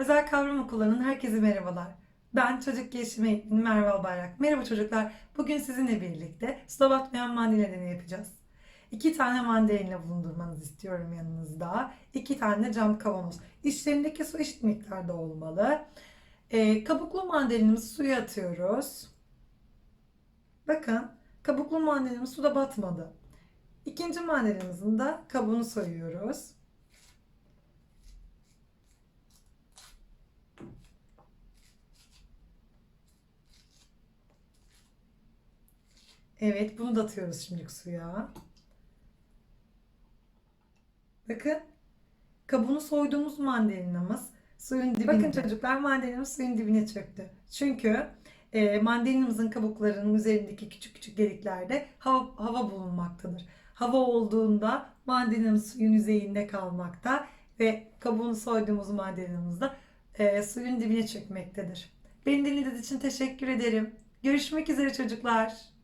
Özel kavram okullarının herkese merhabalar. Ben çocuk gelişimi eğitmeni Merve Albayrak. Merhaba çocuklar. Bugün sizinle birlikte suda batmayan mandalini yapacağız. İki tane mandalina bulundurmanızı istiyorum yanınızda. İki tane cam kavanoz. İçlerindeki su eşit miktarda olmalı. Ee, kabuklu mandalinimizi suya atıyoruz. Bakın kabuklu mandalinimiz suda batmadı. İkinci mandalinimizin de kabuğunu soyuyoruz. Evet, bunu da atıyoruz şimdi suya. Bakın, kabuğunu soyduğumuz mandalinamız suyun dibine. Bakın çocuklar mandalinamız suyun dibine çöktü. Çünkü e, mandalinamızın kabuklarının üzerindeki küçük küçük deliklerde hava, hava bulunmaktadır. Hava olduğunda mandalinamız suyun yüzeyinde kalmakta ve kabuğunu soyduğumuz mandalinamız da e, suyun dibine çökmektedir. Beni dinlediğiniz için teşekkür ederim. Görüşmek üzere çocuklar.